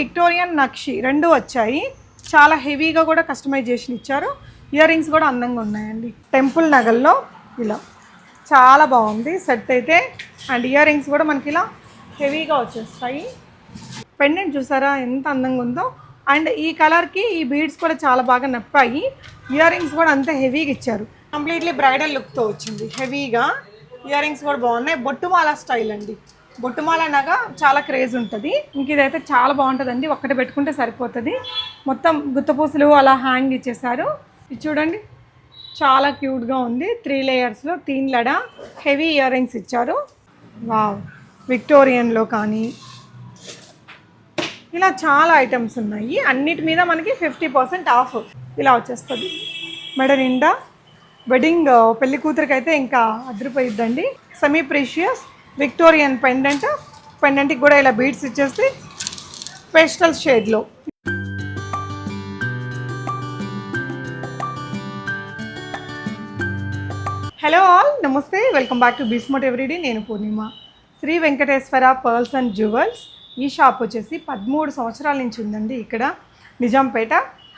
Victorian నక్షి రెండు వచ్చాయి. చాలా హెవీగా కూడా కస్టమైజేషన్ ఇచ్చారు. ఇయర్ రింగ్స్ కూడా అందంగా ఉన్నాయండి. టెంపుల్ నగల్లో ఇలా. చాలా బాగుంది. సెట్ అయితే అండ్ ఇయర్ రింగ్స్ కూడా మనకి ఇలా హెవీగా వచ్చేస్తాయి. పెండెంట్ చూసారా? ఎంత అందంగా ఉందో. అండ్ ఈ కలర్కి ఈ బీడ్స్ కూడా చాలా బాగా నప్పాయి. ఇయర్ రింగ్స్ కూడా అంత హెవీగా ఇచ్చారు. కంప్లీట్లీ బ్రైడల్ లుక్తో వచ్చింది. హెవీగా ఇయర్ రింగ్స్ కూడా బాగున్నాయి. బొట్టుమాల స్టైల్ అండి. బొట్టుమాల అనగా చాలా క్రేజ్ ఉంటుంది. ఇంక ఇదైతే చాలా బాగుంటుందండి. ఒక్కటి పెట్టుకుంటే సరిపోతుంది. మొత్తం గుత్తపూసలు అలా హ్యాంగ్ ఇచ్చేసారు. ఇది చూడండి. చాలా క్యూట్గా ఉంది. త్రీ లేయర్స్లో తీన్ లడ హెవీ ఇయర్ రింగ్స్ ఇచ్చారు. వావ్. విక్టోరియన్లో కానీ ఇలా చాలా ఐటమ్స్ ఉన్నాయి. అన్నిటి మీద మనకి ఫిఫ్టీ పర్సెంట్ ఆఫ్ ఇలా వచ్చేస్తుంది. మెడ నిండా. వెడ్డింగ్ పెళ్ళి కూతురికి అయితే ఇంకా అదిరిపోయిద్దండి. సెమీ ప్రీషియస్ విక్టోరియన్ పెండెంట్ పెండెంట్కి కూడా ఇలా బీడ్స్ ఇచ్చేసి పేస్టల్ షేడ్లో హలో ఆల్ నమస్తే వెల్కమ్ బ్యాక్ టు బిస్మోట్ ఎవ్రీడే నేను Purnima. Sri Venkateswara pearls and jewels ఈ షాప్ వచ్చేసి పదమూడు సంవత్సరాల నుంచి ఉందండి ఇక్కడ. నిజాంపేట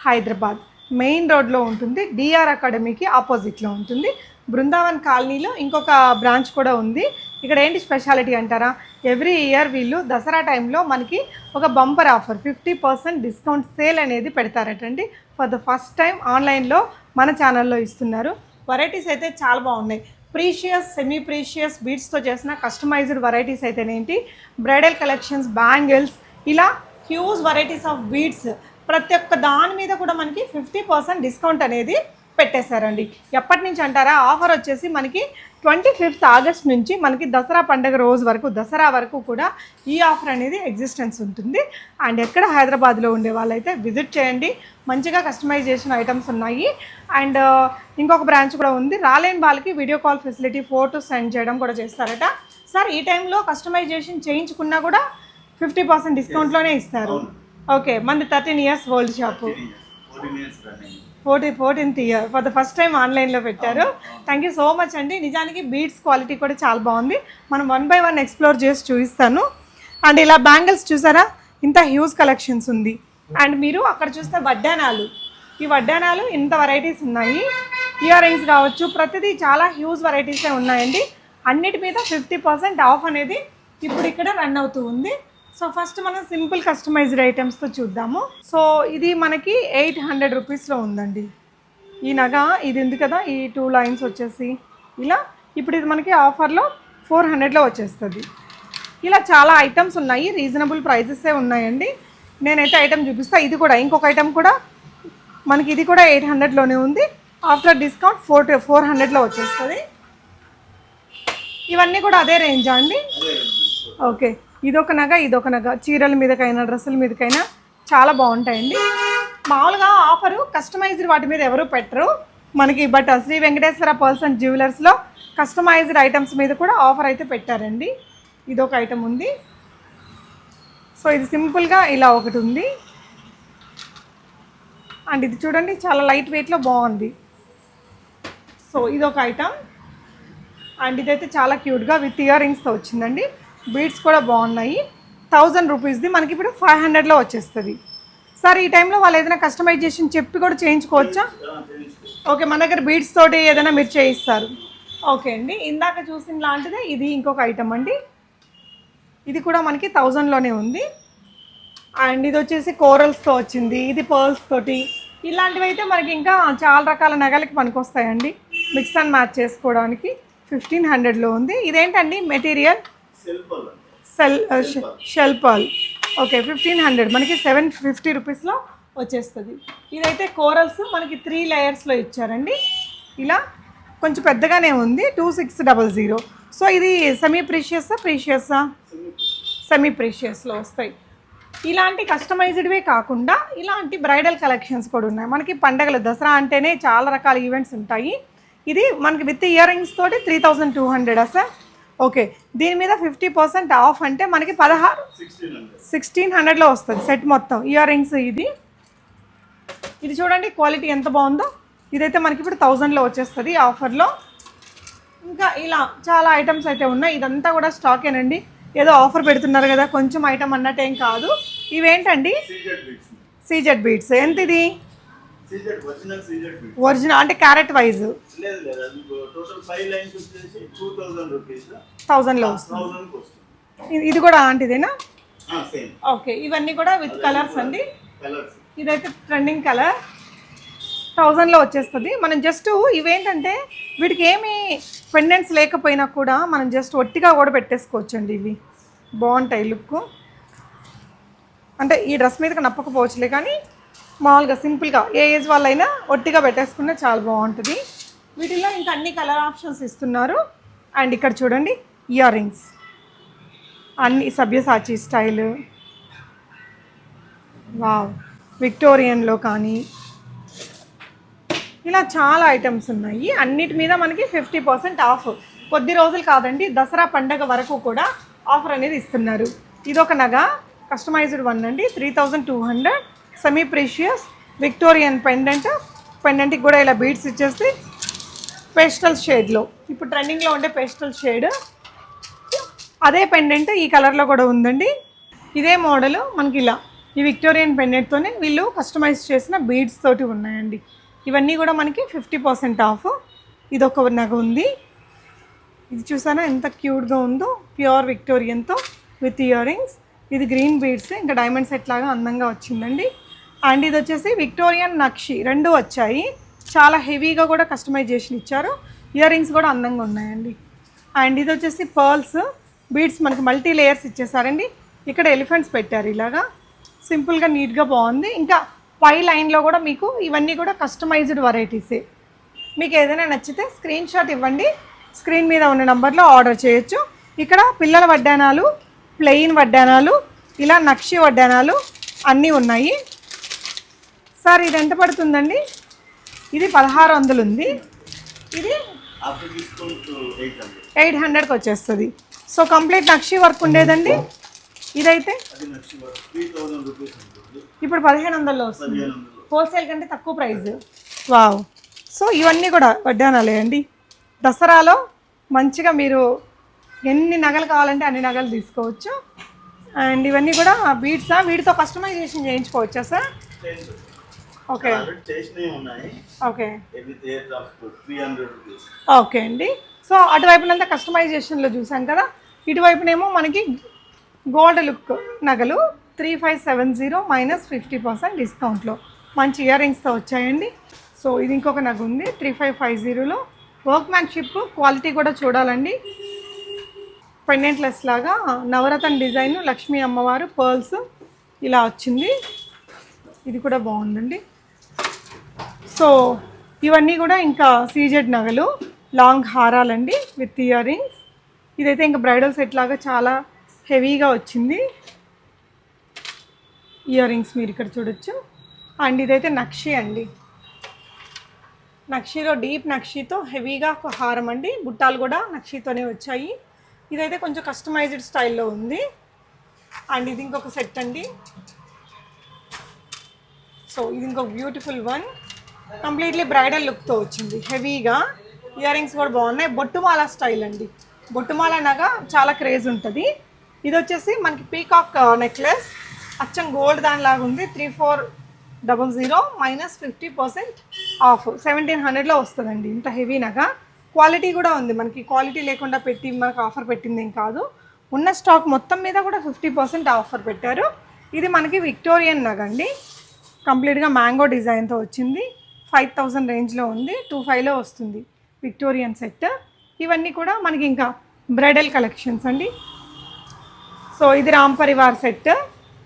హైదరాబాద్. మెయిన్ రోడ్లో ఉంటుంది డిఆర్ అకాడమీకి ఆపోజిట్లో ఉంటుంది. బృందావన్ కాలనీలో ఇంకొక బ్రాంచ్ కూడా ఉంది. ఇక్కడ ఏంటి స్పెషాలిటీ అంటారా? ఎవ్రీ ఇయర్ వీళ్ళు దసరా టైంలో మనకి ఒక bumper offer fifty percent discount sale అనేది పెడతారటండి. ఫర్ ద ఫస్ట్ టైం ఆన్లైన్లో మన ఛానల్లో ఇస్తున్నారు. వెరైటీస్ అయితే చాలా బాగున్నాయి. ప్రీషియస్ సెమీ ప్రీషియస్ బీడ్స్తో చేసిన కస్టమైజ్డ్ వెరైటీస్ అయితేనేంటి బ్రైడల్ కలెక్షన్స్ బ్యాంగిల్స్ ఇలా హ్యూజ్ వెరైటీస్ ఆఫ్ బీడ్స్ ప్రతి ఒక్క దాని మీద కూడా మనకి ఫిఫ్టీ పర్సెంట్ డిస్కౌంట్ అనేది పెట్టేశారండి. ఎప్పటి నుంచి అంటారా? ఆఫర్ వచ్చేసి మనకి ట్వంటీ ఫిఫ్త్ ఆగస్ట్ నుంచి మనకి దసరా పండుగ రోజు వరకు దసరా వరకు కూడా ఈ ఆఫర్ అనేది ఎగ్జిస్టెన్స్ ఉంటుంది. అండ్ ఎక్కడ హైదరాబాద్లో ఉండే వాళ్ళైతే విజిట్ చేయండి. మంచిగా కస్టమైజేషన్ ఐటమ్స్ ఉన్నాయి. అండ్ ఇంకొక బ్రాంచ్ కూడా ఉంది. రాలేని వాళ్ళకి video call facility photos send చేయడం కూడా చేస్తారట. సార్ ఈ టైంలో కస్టమైజేషన్ చేయించుకున్నా కూడా ఫిఫ్టీ పర్సెంట్ డిస్కౌంట్లోనే ఇస్తారు. ఓకే మంది thirteen years old shop. Fourteen years running. Forty fourteenth year for the first time ఆన్లైన్లో పెట్టారు. థ్యాంక్ యూ సో మచ్ అండి. నిజానికి బీడ్స్ క్వాలిటీ కూడా చాలా బాగుంది. మనం వన్ బై వన్ ఎక్స్ప్లోర్ చేసి చూపిస్తాను. అండ్ ఇలా బ్యాంగిల్స్ చూసారా? ఇంత హ్యూజ్ కలెక్షన్స్ ఉంది. అండ్ మీరు అక్కడ చూస్తే వడ్డానాలు ఈ వడ్డానాలు ఇంత వెరైటీస్ ఉన్నాయి. ఇయర్ రింగ్స్ కావచ్చు ప్రతిదీ చాలా హ్యూజ్ వెరైటీసే ఉన్నాయండి. అన్నిటి మీద ఫిఫ్టీ పర్సెంట్ ఆఫ్ అనేది ఇప్పుడు ఇక్కడ రన్ అవుతూ ఉంది. సో ఫస్ట్ మనం సింపుల్ కస్టమైజ్డ్ ఐటమ్స్తో చూద్దాము. సో ఇది మనకి ఎయిట్ హండ్రెడ్ రూపీస్లో ఉందండి. ఈ నగ ఇది ఉంది కదా ఈ టూ లైన్స్ వచ్చేసి. ఇలా ఇప్పుడు ఇది మనకి ఆఫర్లో ఫోర్ హండ్రెడ్లో వచ్చేస్తుంది. ఇలా చాలా ఐటమ్స్ ఉన్నాయి రీజనబుల్ ప్రైజెసే ఉన్నాయండి. నేనైతే ఐటమ్ చూపిస్తా ఇది కూడా ఇంకొక ఐటమ్ కూడా. మనకి ఇది కూడా ఎయిట్ హండ్రెడ్లోనే ఉంది. ఆఫ్టర్ డిస్కౌంట్ ఫోర్ ఫోర్ హండ్రెడ్లో వచ్చేస్తుంది. ఇవన్నీ కూడా అదే రేంజా అండి? ఓకే. ఇదొక నగ ఇదొక నగ. చీరల మీదకైనా డ్రెస్సుల మీదకైనా చాలా బాగుంటాయండి. మామూలుగా ఆఫరు కస్టమైజ్డ్ వాటి మీద ఎవరు పెట్టరు. మనకి బట్ శ్రీ వెంకటేశ్వర పర్సన్ జ్యువెలర్స్లో కస్టమైజ్డ్ ఐటమ్స్ మీద కూడా ఆఫర్ అయితే పెట్టారండి. ఇదొక ఐటమ్ ఉంది. సో ఇది సింపుల్గా ఇలా ఒకటి ఉంది. అండ్ ఇది చూడండి చాలా లైట్ వెయిట్లో బాగుంది. సో ఇదొక ఐటమ్. అండ్ ఇదైతే చాలా క్యూట్గా విత్ ఇయర్ రింగ్స్తో వచ్చిందండి. బీడ్స్ కూడా బాగున్నాయి. థౌజండ్ రూపీస్ది మనకి ఇప్పుడు ఫైవ్ హండ్రెడ్లో వచ్చేస్తుంది. సార్ ఈ టైంలో వాళ్ళు ఏదైనా కస్టమైజేషన్ చెప్పి కూడా చేయించుకోవచ్చా? ఓకే మన దగ్గర బీడ్స్ తోటి ఏదైనా మీరు చేయిస్తారు. ఓకే అండి ఇందాక చూసిన లాంటిదే ఇది ఇంకొక ఐటమ్ అండి. ఇది కూడా మనకి థౌజండ్లోనే ఉంది. అండ్ ఇది వచ్చేసి కోరల్స్తో వచ్చింది ఇది పర్ల్స్ తోటి. ఇలాంటివి అయితే మనకి ఇంకా చాలా రకాల నగలకి పనికొస్తాయండి. మిక్స్ అండ్ మ్యాచ్ చేసుకోవడానికి ఫిఫ్టీన్ హండ్రెడ్లో ఉంది. ఇదేంటండి material cell shell pearl okay fifteen hundred మనకి సెవెన్ ఫిఫ్టీ రూపీస్లో వచ్చేస్తుంది. ఇదైతే కోరల్స్ మనకి త్రీ లేయర్స్లో ఇచ్చారండి. ఇలా కొంచెం పెద్దగానే ఉంది two six double zero so ఇది సెమీ ప్రీషియస్సా ప్రీషియస్సా సెమీ ప్రీషియస్లో వస్తాయి. ఇలాంటి కస్టమైజ్డ్వే కాకుండా ఇలాంటి బ్రైడల్ కలెక్షన్స్ కూడా ఉన్నాయి. మనకి పండగలు దసరా అంటేనే చాలా రకాల ఈవెంట్స్ ఉంటాయి. ఇది మనకి విత్ ఇయర్ రింగ్స్ తోటి త్రీ థౌజండ్ టూ హండ్రెడా సార్? ఓకే. దీని మీద ఫిఫ్టీ పర్సెంట్ ఆఫ్ అంటే మనకి పదహారు సిక్స్టీన్ హండ్రెడ్ సిక్స్టీన్ హండ్రెడ్లో వస్తుంది సెట్ మొత్తం. ఇయర్ రింగ్స్ ఇది. ఇది చూడండి క్వాలిటీ ఎంత బాగుందో. ఇదైతే మనకి ఇప్పుడు థౌజండ్లో వచ్చేస్తుంది ఆఫర్లో ఇంకా ఇలా చాలా ఐటమ్స్ అయితే ఉన్నాయి. ఇదంతా కూడా స్టాకేనండి ఏదో ఆఫర్ పెడుతున్నారు కదా కొంచెం ఐటమ్ అన్నట్టేం కాదు. ఇవేంటండి? CZ beads. ఎంత ఇది ఒరిజినల్ అంటే క్యారెట్ వైజ్. థౌజండ్కి వస్తుంది. ఇది- కూడా అలాంటిదేనా? సేమ్. ఓకే ఇవన్నీ కూడా విత్ కలర్స్ అండి. ఇదైతే ట్రెండింగ్ కలర్. థౌజండ్లో వచ్చేస్తుంది. మనం జస్ట్ ఇవేంటంటే వీటికి ఏమి పెండెంట్స్ లేకపోయినా కూడా మనం జస్ట్ ఒట్టిగా కూడా పెట్టేసుకోవచ్చండి ఇవి. బాగుంటాయి లుక్ అంటే ఈ డ్రెస్ మీదకి నప్పకపోవచ్చులే కానీ మామూలుగా సింపుల్గా ఏ ఏజ్ వాళ్ళైనా ఒట్టిగా పెట్టేసుకుంటే చాలా బాగుంటుంది. వీటిలో ఇంకా అన్ని కలర్ ఆప్షన్స్ ఇస్తున్నారు. అండ్ ఇక్కడ చూడండి ఇయర్ రింగ్స్ అన్ని సభ్యసాచి స్టైల్. వావ్. విక్టోరియన్లో కానీ ఇలా చాలా ఐటమ్స్ ఉన్నాయి. అన్నిటి మీద మనకి ఫిఫ్టీ పర్సెంట్ ఆఫ్. కొద్ది రోజులు కాదండి దసరా పండగ వరకు కూడా ఆఫర్ అనేది ఇస్తున్నారు. ఇదొక నగ కస్టమైజ్డ్ వన్ అండి three thousand two hundred semi precious Victorian pendant పెండెంట్కి కూడా ఇలా బీడ్స్ ఇచ్చేసి పేస్టల్ షేడ్లో ఇప్పుడు ట్రెండింగ్లో ఉండే పేస్టల్ షేడ్ అదే పెండెంట్ ఈ కలర్లో కూడా ఉందండి. ఇదే మోడల్ మనకి ఇలా ఈ విక్టోరియన్ పెండెంట్తోనే వీళ్ళు కస్టమైజ్ చేసిన బీడ్స్ తోటి ఉన్నాయండి. ఇవన్నీ కూడా మనకి ఫిఫ్టీ పర్సెంట్ ఆఫ్ ఇది ఒక నగ ఉంది. ఇది చూసారా? ఎంత క్యూట్గా ఉందో. ప్యూర్ విక్టోరియన్తో విత్ ఇయర్ రింగ్స్ ఇది గ్రీన్ బీడ్స్ ఇంకా డైమండ్ సెట్ లాగా అందంగా వచ్చిందండి. అండ్ ఇది వచ్చేసి విక్టోరియన్ నక్షి రెండు వచ్చాయి. చాలా హెవీగా కూడా కస్టమైజేషన్ ఇచ్చారు. ఇయర్ రింగ్స్ కూడా అందంగా ఉన్నాయండి. అండ్ ఇది వచ్చేసి పర్ల్స్. బీడ్స్ మనకి మల్టీ లేయర్స్ ఇచ్చేసారండి. ఇక్కడ ఎలిఫెంట్స్ పెట్టారు ఇలాగా. సింపుల్గా నీట్గా బాగుంది. ఇంకా పై లైన్లో కూడా మీకు ఇవన్నీ కూడా కస్టమైజ్డ్ వెరైటీసే మీకు ఏదైనా నచ్చితే స్క్రీన్ షాట్ ఇవ్వండి. స్క్రీన్ మీద ఉన్న నంబర్లో ఆర్డర్ చేయొచ్చు. ఇక్కడ పిల్లల వడ్డానాలు ప్లెయిన్ వడ్డానాలు ఇలా నక్షి వడ్డానాలు అన్నీ ఉన్నాయి. సార్ ఇది ఎంత పడుతుందండి? ఇది పదహారు వందలు ఉంది. ఇది ఎయిట్ హండ్రెడ్. ఎయిట్ హండ్రెడ్కి వచ్చేస్తుంది. సో కంప్లీట్ నక్షి వర్క్ ఉండేదండి? ఇదైతే? ఇప్పుడు పదిహేను వందల్లో వస్తుంది. హోల్సేల్ కంటే తక్కువ ప్రైస్. వావ్. సో ఇవన్నీ కూడా వడ్డానాలే అండి. దసరాలో మంచిగా మీరు ఎన్ని నగలు కావాలంటే అన్ని నగలు తీసుకోవచ్చు. అండ్ ఇవన్నీ కూడా బీడ్సా? వీటితో కస్టమైజేషన్ చేయించుకోవచ్చా సార్? ఓకే ఆల్రెడీ చేసినవి ఉన్నాయి. Okay three hundred rupees okay అండి. సో అటువైపునంతా కస్టమైజేషన్లో చూసాం కదా. ఇటువైపునేమో మనకి గోల్డ్ లుక్ నగలు three five seven zero minus fifty percent డిస్కౌంట్లో మంచి ఇయర్ రింగ్స్తో వచ్చాయండి. సో ఇది ఇంకొక నగ ఉంది త్రీ ఫైవ్ ఫైవ్ జీరోలో వర్క్ మ్యాన్షిప్ క్వాలిటీ కూడా చూడాలండి. పెండెంట్లెస్ లాగా నవరత్న డిజైన్ లక్ష్మీ అమ్మవారు పర్ల్స్ ఇలా వచ్చింది. ఇది కూడా బాగుందండి. సో ఇవన్నీ కూడా ఇంకా సీజెడ్ నగలు లాంగ్ హారాలండి విత్ ఇయర్ రింగ్స్ ఇదైతే ఇంకా బ్రైడల్ సెట్ లాగా చాలా హెవీగా వచ్చింది. ఇయర్ రింగ్స్ మీరు ఇక్కడ చూడొచ్చు. అండ్ ఇదైతే నక్షి అండి. నక్షిలో డీప్ నక్షితో హెవీగా ఒక హారం అండి. బుట్టాలు కూడా నక్షితోనే వచ్చాయి. ఇదైతే కొంచెం కస్టమైజ్డ్ స్టైల్లో ఉంది. అండ్ ఇది ఇంకొక సెట్ అండి. సో ఇది ఇంకొక బ్యూటిఫుల్ వన్ కంప్లీట్లీ బ్రైడల్ లుక్తో వచ్చింది. హెవీగా ఇయర్ రింగ్స్ కూడా బాగున్నాయి. బొట్టుమాల స్టైల్ అండి. బొట్టుమాల అనగా చాలా క్రేజ్ ఉంటుంది. ఇది వచ్చేసి మనకి పీకాక్ నెక్లెస్. అచ్చం గోల్డ్ దానిలాగా ఉంది. Three four double zero minus fifty percent off. Seventeen హండ్రెడ్లో వస్తుందండి. ఇంత హెవీ నగ. క్వాలిటీ కూడా ఉంది. మనకి క్వాలిటీ లేకుండా పెట్టి మనకు ఆఫర్ పెట్టింది ఏం కాదు. ఉన్న స్టాక్ మొత్తం మీద కూడా ఫిఫ్టీ పర్సెంట్ ఆఫర్ పెట్టారు. ఇది మనకి విక్టోరియన్ నగ అండి. కంప్లీట్గా మ్యాంగో డిజైన్తో వచ్చింది. ఫైవ్ థౌజండ్ రేంజ్లో ఉంది టూ ఫైవ్లో వస్తుంది. Victorian set. ఇవన్నీ కూడా మనకి ఇంకా బ్రైడల్ కలెక్షన్స్ అండి. సో ఇది రామ్ పరివార్ సెట్.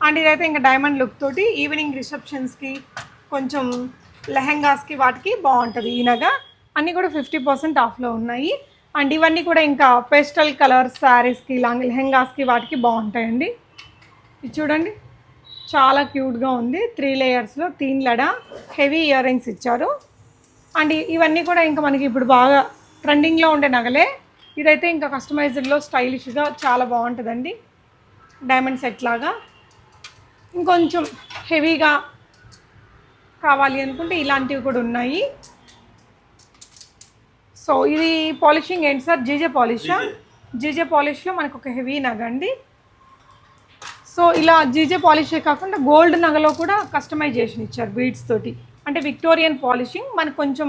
అండ్ ఇదైతే ఇంకా డైమండ్ లుక్ తోటి ఈవినింగ్ రిసెప్షన్స్కి కొంచెం లెహెంగాస్కి వాటికి బాగుంటుంది ఈనగా అన్నీ కూడా ఫిఫ్టీ పర్సెంట్ ఆఫ్లో ఉన్నాయి. అండ్ ఇవన్నీ కూడా ఇంకా పేస్టల్ కలర్స్ శారీస్కి లాంగ్ లెహెంగాస్కి వాటికి బాగుంటాయండి. ఇది చూడండి. చాలా క్యూట్గా ఉంది. త్రీ లేయర్స్లో తీన్ లడ హెవీ ఇయర్ రింగ్స్ ఇచ్చారు. అండ్ ఇవన్నీ కూడా ఇంకా మనకి ఇప్పుడు బాగా ట్రెండింగ్లో ఉండే నగలే. ఇదైతే ఇంకా కస్టమైజ్డ్లో స్టైలిష్గా చాలా బాగుంటుందండి. డైమండ్ సెట్ లాగా. ఇంకొంచెం హెవీగా కావాలి అనుకుంటే ఇలాంటివి కూడా ఉన్నాయి. సో ఇది పాలిషింగ్ ఏంటి సార్ జీజే పాలిషా జీజే పాలిష్లో మనకు ఒక హెవీ నగ అండి సో ఇలా జీజే పాలిషే కాకుండా గోల్డ్ నగలో కూడా కస్టమైజేషన్ ఇచ్చారు బీడ్స్ తోటి. అంటే విక్టోరియన్ పాలిషింగ్ మనకు కొంచెం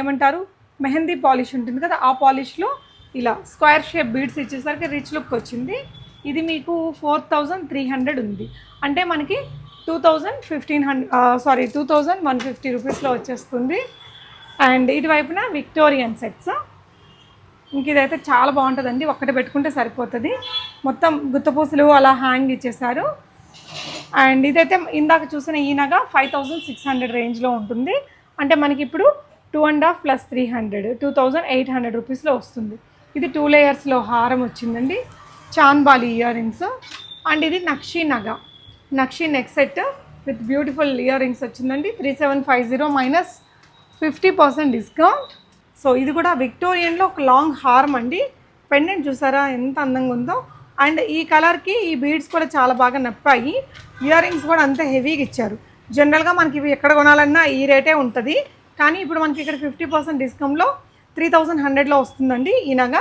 ఏమంటారు? మెహందీ పాలిష్ ఉంటుంది కదా ఆ పాలిష్లో ఇలా స్క్వేర్ షేప్ బీడ్స్ ఇచ్చేసరికి రిచ్ లుక్ వచ్చింది. ఇది మీకు ఫోర్ థౌజండ్ త్రీ హండ్రెడ్ ఉంది. అంటే మనకి two thousand fifteen hundred sorry two thousand one fifty రూపీస్లో వచ్చేస్తుంది. అండ్ ఇటువైపున విక్టోరియన్ సెట్స్. ఇంక ఇదైతే చాలా బాగుంటుందండి. ఒక్కటి పెట్టుకుంటే సరిపోతుంది. మొత్తం గుత్తపూసలు అలా హ్యాంగ్ ఇచ్చేసారు. అండ్ ఇదైతే ఇందాక చూసిన ఈనగా ఫైవ్ థౌజండ్ సిక్స్ హండ్రెడ్ రేంజ్లో ఉంటుంది. అంటే మనకి ఇప్పుడు two and half plus three hundred two thousand eight hundred రూపీస్లో వస్తుంది. ఇది టూ లేయర్స్లో హారం వచ్చిందండి. చాన్బాలి ఇయర్ రింగ్స్ అండ్ ఇది నక్షి నగ. నక్షి neck set with beautiful ear rings వచ్చిందండి. Three seven five zero minus fifty percent discount so ఇది కూడా విక్టోరియన్లో ఒక లాంగ్ హార్మ్ అండి. పెండెంట్ చూసారా ఎంత అందంగా ఉందో. అండ్ ఈ కలర్కి ఈ బీడ్స్ కూడా చాలా బాగా నప్పాయి. ఇయర్ రింగ్స్ కూడా అంత హెవీగా ఇచ్చారు. జనరల్గా మనకి ఇవి ఎక్కడ కొనాలన్నా ఈ రేటే ఉంటుంది. కానీ ఇప్పుడు మనకి ఇక్కడ ఫిఫ్టీ పర్సెంట్ డిస్కౌంట్లో త్రీ థౌజండ్ హండ్రెడ్లో వస్తుందండి ఈ నగ.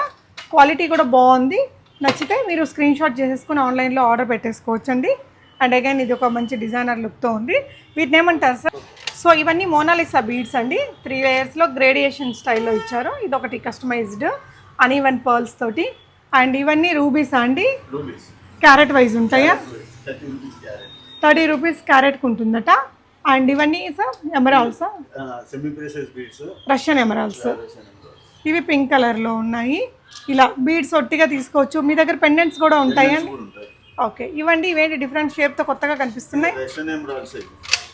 క్వాలిటీ కూడా బాగుంది. నచ్చితే మీరు స్క్రీన్ షాట్ చేసేసుకుని ఆన్లైన్లో ఆర్డర్ పెట్టేసుకోవచ్చండి. అండ్ అగైన్ ఇది ఒక మంచి డిజైనర్ లుక్తో ఉంది. వీటిని ఏమంటారు సార్? సో ఇవన్నీ మోనాలిసా బీడ్స్ అండి. త్రీ లేయర్స్లో గ్రేడియేషన్ స్టైల్లో ఇచ్చారు. ఇది ఒకటి కస్టమైజ్డ్ అనీవన్ పర్ల్స్ తోటి. అండ్ ఇవన్నీ రూబీస్ అండి. క్యారెట్ వైజ్ ఉంటాయా? థర్టీ రూపీస్ క్యారెట్కి ఉంటుందట అండ్ ఇవన్నీ సార్ ఎమరాల్స్ రష్యన్ ఎమరాల్స్ ఇవి పింక్ కలర్లో ఉన్నాయి. ఇలా బీడ్స్ ఒట్టిగా తీసుకోవచ్చు. మీ దగ్గర పెండెంట్స్ కూడా ఉంటాయా కూడా ఉంటాయి. ఓకే ఇవండి ఇవేంటి డిఫరెంట్ షేప్తో కొత్తగా కనిపిస్తున్నాయి?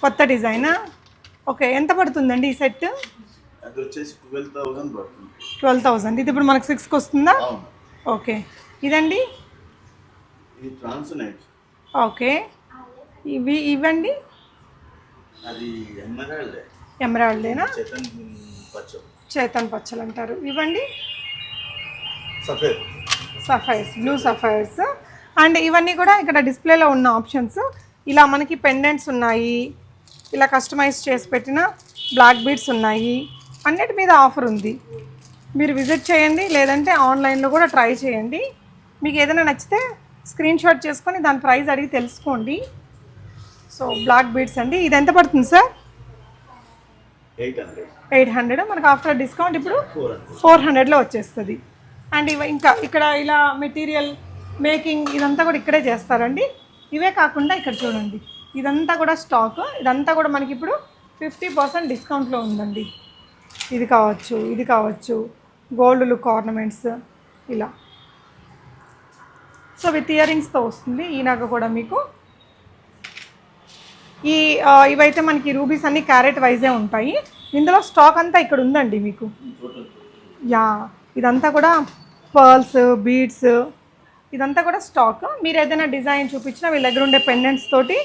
కొత్త డిజైనా ఓకే ఎంత పడుతుందండి ఈ సెట్? అది వచ్చేసి ట్వెల్వ్ థౌసండ్ పడుతుంది. ట్వెల్వ్ థౌజండ్ ఇది ఇప్పుడు మనకు సిక్స్కి వస్తుందా? ఓకే. ఇదండి? ఇది ట్రాన్స్నైట్ ఓకే. ఇవి ఇవ్వండి అది ఎమరాల్డ్ ఎమరాల్డేనా చేతన్ పచ్చ. చేతన్ పచ్చలు అంటారు. ఇవ్వండి. సఫైర్స్ బ్లూ సఫైర్స్ అండ్ ఇవన్నీ కూడా ఇక్కడ డిస్ప్లేలో ఉన్న ఆప్షన్స్ ఇలా మనకి పెండెంట్స్ ఉన్నాయి. ఇలా కస్టమైజ్ చేసి పెట్టిన బ్లాక్ బీడ్స్ ఉన్నాయి. అన్నిటి మీద ఆఫర్ ఉంది. మీరు విజిట్ చేయండి లేదంటే ఆన్లైన్లో కూడా ట్రై చేయండి. మీకు ఏదైనా నచ్చితే స్క్రీన్ షాట్ చేసుకొని దాని ప్రైస్ అడిగి తెలుసుకోండి. సో బ్లాక్ బీడ్స్ అండి. ఇది ఎంత పడుతుంది sir? Eight hundred. Eight hundred. మనకు ఆఫ్టర్ డిస్కౌంట్ ఇప్పుడు ఫోర్ హండ్రెడ్లో వచ్చేస్తుంది. అండ్ ఇవ ఇంకా ఇక్కడ ఇలా మెటీరియల్ మేకింగ్ ఇదంతా కూడా ఇక్కడే చేస్తారండి. ఇవే కాకుండా ఇక్కడ చూడండి. ఇదంతా కూడా స్టాక్. ఇదంతా కూడా మనకి ఇప్పుడు ఫిఫ్టీ పర్సెంట్ డిస్కౌంట్లో ఉందండి. ఇది కావచ్చు ఇది కావచ్చు గోల్డ్ లుక్ ఆర్నమెంట్స్ ఇలా. సో విత్ ఇయరింగ్స్తో వస్తుంది ఈ కూడా మీకు. ఈ ఇవైతే మనకి రూబీస్ అన్ని క్యారెట్ వైజే ఉంటాయి. ఇందులో స్టాక్ అంతా ఇక్కడ ఉందండి మీకు. యా ఇదంతా కూడా పర్ల్స్ బీడ్స్ ఇదంతా కూడా స్టాక్. మీరు ఏదైనా డిజైన్ చూపించినా వీళ్ళ దగ్గర ఉండే పెండెంట్స్ తోటి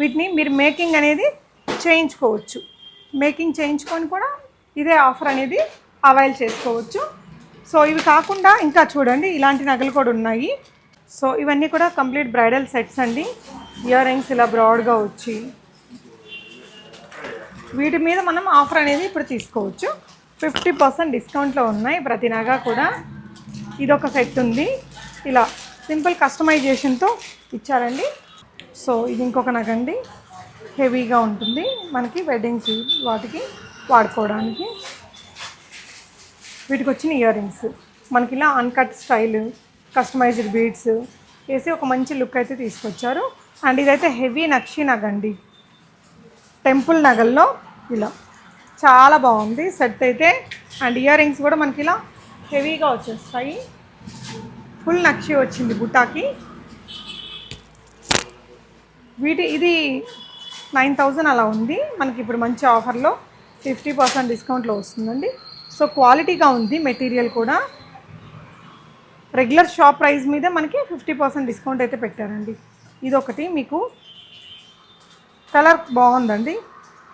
వీటిని మీరు మేకింగ్ అనేది చేయించుకోవచ్చు. మేకింగ్ చేయించుకొని కూడా ఇదే ఆఫర్ అనేది అవైల్ చేసుకోవచ్చు. సో ఇవి కాకుండా ఇంకా చూడండి ఇలాంటి నగలు కూడా ఉన్నాయి. సో ఇవన్నీ కూడా కంప్లీట్ బ్రైడల్ సెట్స్ అండి. ఇయర్ రింగ్స్ ఇలా బ్రాడ్గా వచ్చి వీటి మీద మనం ఆఫర్ అనేది ఇప్పుడు తీసుకోవచ్చు. ఫిఫ్టీ పర్సెంట్ డిస్కౌంట్లో ఉన్నాయి ప్రతి నగ కూడా. ఇదొక సెట్ ఉంది. ఇలా సింపుల్ కస్టమైజేషన్తో ఇచ్చారండి. సో ఇది ఇంకొక నగ అండి. హెవీగా ఉంటుంది. మనకి వెడ్డింగ్స్ వాటికి వాడుకోవడానికి. వీటికి వచ్చిన ఇయర్ రింగ్స్ మనకి ఇలా అన్కట్ స్టైల్ కస్టమైజ్డ్ బీడ్స్ వేసి ఒక మంచి లుక్ అయితే తీసుకొచ్చారు. అండ్ ఇదైతే హెవీ నక్షి నగండి టెంపుల్ నగల్లో ఇలా. చాలా బాగుంది. సెట్ అయితే అండ్ ఇయర్ రింగ్స్ కూడా మనకి ఇలా హెవీగా వచ్చేస్తాయి. ఫుల్ నక్షి వచ్చింది బుటాకి. వీటి ఇది నైన్ థౌజండ్ అలా ఉంది. మనకి ఇప్పుడు మంచి ఆఫర్లో ఫిఫ్టీ పర్సెంట్ డిస్కౌంట్లో వస్తుందండి. సో క్వాలిటీగా ఉంది మెటీరియల్ కూడా. రెగ్యులర్ షాప్ ప్రైస్ మీద మనకి ఫిఫ్టీ పర్సెంట్ డిస్కౌంట్ అయితే పెట్టారండి. ఇదొకటి మీకు కలర్ బాగుందండి.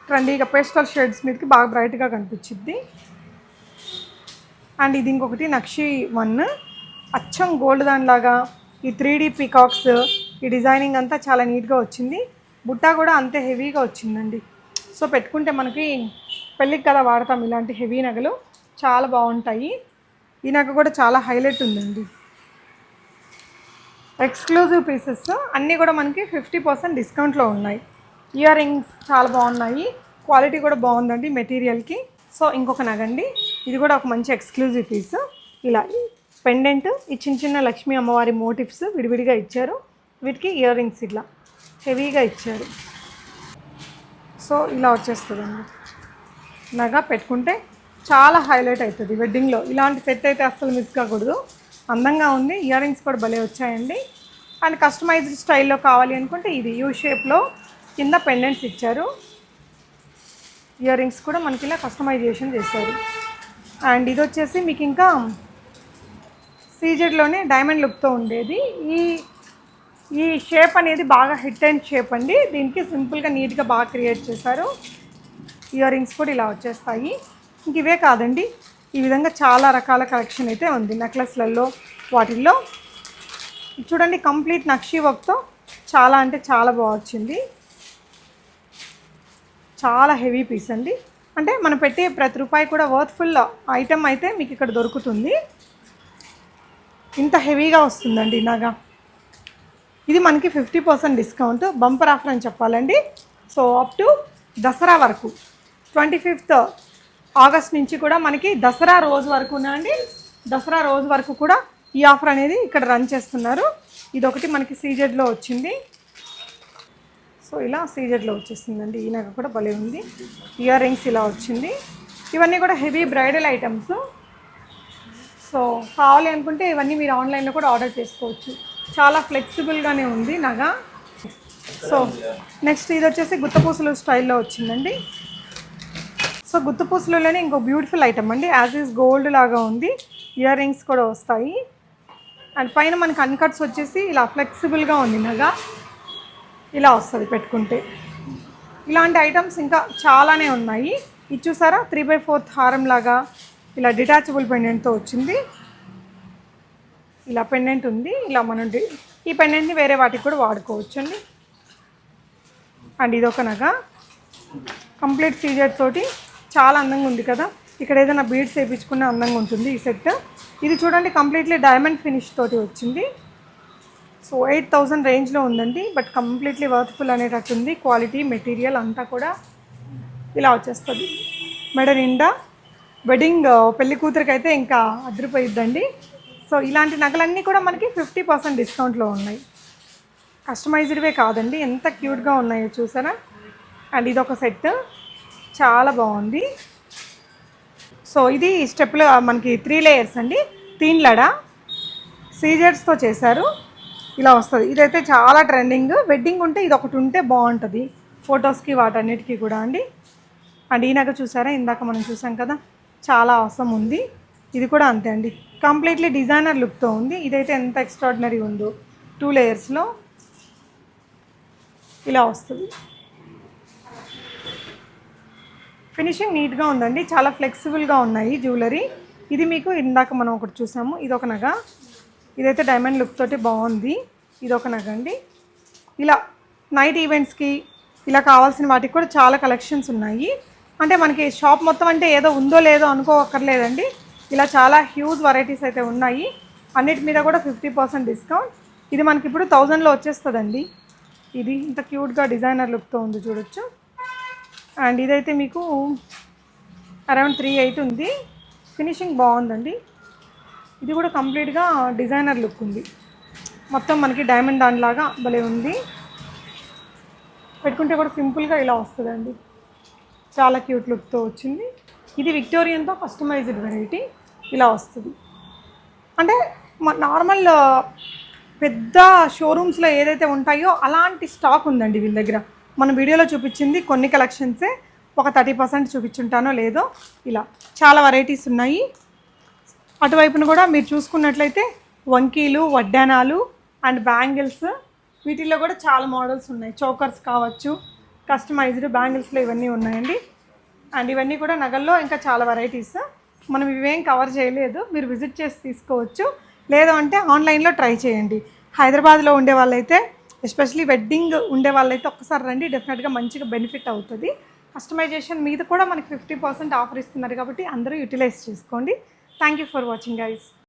ట్రెండీగా పేస్టల్ షేడ్స్ మీదకి బాగా బ్రైట్గా కనిపించింది అండ్ ఇది ఇంకొకటి నక్షి వన్. అచ్చం గోల్డ్ దానిలాగా ఈ త్రీ డీ పీకాక్స్ ఈ డిజైనింగ్ అంతా చాలా నీట్గా వచ్చింది. బుట్ట కూడా అంతే హెవీగా వచ్చిందండి. సో పెట్టుకుంటే మనకి పెళ్ళికి కదా వాడతాం ఇలాంటి హెవీ నగలు. చాలా బాగుంటాయి. ఈ నగ కూడా చాలా హైలైట్ ఉందండి. ఎక్స్క్లూజివ్ పీసెస్ అన్నీ కూడా మనకి ఫిఫ్టీ పర్సెంట్ డిస్కౌంట్లో ఉన్నాయి. ఇయర్ రింగ్స్ చాలా బాగున్నాయి. క్వాలిటీ కూడా బాగుందండి మెటీరియల్కి. సో ఇంకొక నగండి ఇది కూడా ఒక మంచి ఎక్స్క్లూజివ్ పీస్ ఇలా పెండెంట్ ఈ చిన్న చిన్న లక్ష్మీ అమ్మవారి మోటివ్స్ విడివిడిగా ఇచ్చారు. వీటికి ఇయర్ రింగ్స్ ఇట్లా హెవీగా ఇచ్చారు. సో ఇలా వచ్చేస్తుందండి. నగా పెట్టుకుంటే చాలా హైలైట్ అవుతుంది వెడ్డింగ్లో. ఇలాంటి సెట్ అయితే అస్సలు మిస్ కాకూడదు. అందంగా ఉంది. ఇయర్ రింగ్స్ కూడా భలే వచ్చాయండి. అండ్ కస్టమైజ్డ్ స్టైల్లో కావాలి అనుకుంటే ఇది యూ షేప్లో కింద పెండెంట్స్ ఇచ్చారు. ఇయర్ రింగ్స్ కూడా మనకి ఇలా కస్టమైజేషన్ చేశారు. అండ్ ఇది వచ్చేసి మీకు ఇంకా సీజెడ్లోనే డైమండ్ లుక్తో ఉండేది. ఈ ఈ షేప్ అనేది బాగా హిట్ అండ్ షేప్ అండి. దీనికి సింపుల్గా నీట్గా బాగా క్రియేట్ చేశారు. ఇయర్ రింగ్స్ కూడా ఇలా వచ్చేస్తాయి. ఇంక ఇవే కాదండి. ఈ విధంగా చాలా రకాల కలెక్షన్ అయితే ఉంది నెక్లెస్లలో వాటిల్లో. చూడండి కంప్లీట్ నక్షీ వర్క్తో చాలా అంటే చాలా బాగొచ్చింది చాలా హెవీ పీస్ అండి. అంటే మనం పెట్టే ప్రతి రూపాయి కూడా వర్త్ఫుల్ ఐటెం అయితే మీకు ఇక్కడ దొరుకుతుంది. ఇంత హెవీగా వస్తుందండి నగ. ఇది మనకి fifty percent discount bumper offer అని చెప్పాలండి. సో అప్ టు దసరా వరకు ట్వంటీ ఫిఫ్త్ ఆగస్ట్ నుంచి కూడా మనకి దసరా రోజు వరకు అండి దసరా రోజు వరకు కూడా ఈ ఆఫర్ అనేది ఇక్కడ రన్ చేస్తున్నారు. ఇది ఒకటి మనకి సీజెడ్లో వచ్చింది. సో ఇలా సీజెడ్లో వచ్చేసిందండి. ఈ నగ కూడా భలే ఉంది. ఇయర్ రింగ్స్ ఇలా వచ్చింది. ఇవన్నీ కూడా హెవీ బ్రైడల్ ఐటమ్స్. సో కావాలి అనుకుంటే ఇవన్నీ మీరు ఆన్లైన్లో కూడా ఆర్డర్ చేసుకోవచ్చు. చాలా ఫ్లెక్సిబుల్గానే ఉంది నగ. సో నెక్స్ట్ ఇది వచ్చేసి గుత్తపూసలు స్టైల్లో వచ్చిందండి. సో గుత్తపూసలులోనే ఇంకో బ్యూటిఫుల్ ఐటమ్ అండి. యాజ్ ఈజ్ గోల్డ్ లాగా ఉంది. ఇయర్ రింగ్స్ కూడా వస్తాయి. అండ్ పైన మనకు అన్కట్స్ వచ్చేసి ఇలా ఫ్లెక్సిబుల్గా ఉంది నగ. ఇలా వస్తుంది పెట్టుకుంటే. ఇలాంటి ఐటమ్స్ ఇంకా చాలానే ఉన్నాయి. ఇది చూసారా? త్రీ బై ఫోర్త్ హారం లాగా ఇలా డిటాచబుల్ పెండెంట్తో వచ్చింది. ఇలా పెండెంట్ ఉంది ఇలా మనం ఈ పెండెంట్ని వేరే వాటికి కూడా వాడుకోవచ్చు అండి అండ్ ఇది ఒక నగ. కంప్లీట్ సీజర్ తోటి చాలా అందంగా ఉంది కదా. ఇక్కడ ఏదైనా బీడ్స్ వేయించుకున్న అందంగా ఉంటుంది ఈ సెట్. ఇది చూడండి కంప్లీట్లీ డైమండ్ ఫినిష్ తోటి వచ్చింది. సో ఎయిట్ థౌజండ్ రేంజ్లో ఉందండి బట్ కంప్లీట్లీ వర్త్ఫుల్ అనేటట్టు ఉంది క్వాలిటీ మెటీరియల్ అంతా కూడా ఇలా వచ్చేస్తుంది. మెడ నిండా. వెడ్డింగ్ పెళ్ళి కూతురికి అయితే ఇంకా అదిరిపోయిద్దండి. సో ఇలాంటి నగలన్నీ కూడా మనకి ఫిఫ్టీ పర్సెంట్ డిస్కౌంట్లో ఉన్నాయి. కస్టమైజ్డ్వే కాదండి. ఎంత క్యూట్గా ఉన్నాయో చూసారా? అండ్ ఇది ఒక సెట్. చాలా బాగుంది. సో ఇది స్టెప్లో మనకి త్రీ లేయర్స్ అండి. తీన్ లడ. సీజర్స్తో చేశారు. ఇలా వస్తుంది. ఇదైతే చాలా ట్రెండింగ్. వెడ్డింగ్ ఉంటే ఇది ఒకటి ఉంటే బాగుంటుంది. ఫొటోస్కి వాటన్నిటికీ కూడా అండి. అండ్ ఈ నగ చూసారా? ఇందాక మనం చూసాం కదా. చాలా అవసరం ఉంది. ఇది కూడా అంతే అండి. కంప్లీట్లీ డిజైనర్ లుక్తో ఉంది. ఇదైతే ఎంత ఎక్స్ట్రాడినరీ ఉందో టూ లేయర్స్లో ఇలా వస్తుంది. ఫినిషింగ్ నీట్గా ఉందండి. చాలా ఫ్లెక్సిబుల్గా ఉన్నాయి జ్యువెలరీ. ఇది మీకు ఇందాక మనం ఒకటి చూసాము. ఇది ఒక నగ. ఇదైతే డైమండ్ లుక్ తోటి బాగుంది. ఇది ఒక నగ అండి. ఇలా నైట్ ఈవెంట్స్కి ఇలా కావాల్సిన వాటికి కూడా చాలా కలెక్షన్స్ ఉన్నాయి. అంటే మనకి షాప్ మొత్తం అంటే ఏదో ఉందో లేదో అనుకోవక్కర్లేదండి ఇలా చాలా హ్యూజ్ వెరైటీస్ అయితే ఉన్నాయి. అన్నిటి మీద కూడా ఫిఫ్టీ పర్సెంట్ డిస్కౌంట్ ఇది మనకి ఇప్పుడు థౌజండ్లో వచ్చేస్తుందండి. ఇది ఇంత క్యూట్గా డిజైనర్ లుక్తో ఉంది చూడొచ్చు. అండ్ ఇదైతే మీకు అరౌండ్ త్రీ ఎయిట్ ఉంది. ఫినిషింగ్ బాగుందండి. ఇది కూడా కంప్లీట్గా డిజైనర్ లుక్ ఉంది. మొత్తం మనకి డైమండ్ దానిలాగా భలే ఉంది. పెట్టుకుంటే కూడా సింపుల్గా ఇలా వస్తుందండి. చాలా క్యూట్ లుక్తో వచ్చింది. ఇది విక్టోరియన్తో కస్టమైజ్డ్ వెరైటీ ఇలా వస్తుంది. అంటే నార్మల్ పెద్ద షోరూమ్స్లో ఏదైతే ఉంటాయో అలాంటి స్టాక్ ఉందండి వీళ్ళ దగ్గర. మన వీడియోలో చూపించింది కొన్ని కలెక్షన్సే ఒక థర్టీ పర్సెంట్ చూపించుంటానో లేదో ఇలా. చాలా వెరైటీస్ ఉన్నాయి. అటువైపున కూడా మీరు చూసుకున్నట్లయితే వంకీలు వడ్డానాలు అండ్ బ్యాంగిల్స్. వీటిల్లో కూడా చాలా మోడల్స్ ఉన్నాయి. చోకర్స్ కావచ్చు కస్టమైజ్డ్ బ్యాంగిల్స్లో ఇవన్నీ ఉన్నాయండి. అండ్ ఇవన్నీ కూడా నగల్లో ఇంకా చాలా వెరైటీస్ మనం ఇవేం కవర్ చేయలేదు. మీరు విజిట్ చేసి తీసుకోవచ్చు. లేదు అంటే ఆన్లైన్లో ట్రై చేయండి. హైదరాబాద్లో ఉండే వాళ్ళైతే ఎస్పెషలీ వెడ్డింగ్ ఉండే వాళ్ళైతే ఒక్కసారి రండి. డెఫినెట్గా మంచిగా బెనిఫిట్ అవుతుంది. కస్టమైజేషన్ మీద కూడా మనకి ఫిఫ్టీ పర్సెంట్ ఆఫర్ ఇస్తున్నారు కాబట్టి అందరూ యూటిలైజ్ చేసుకోండి. Thank you for watching guys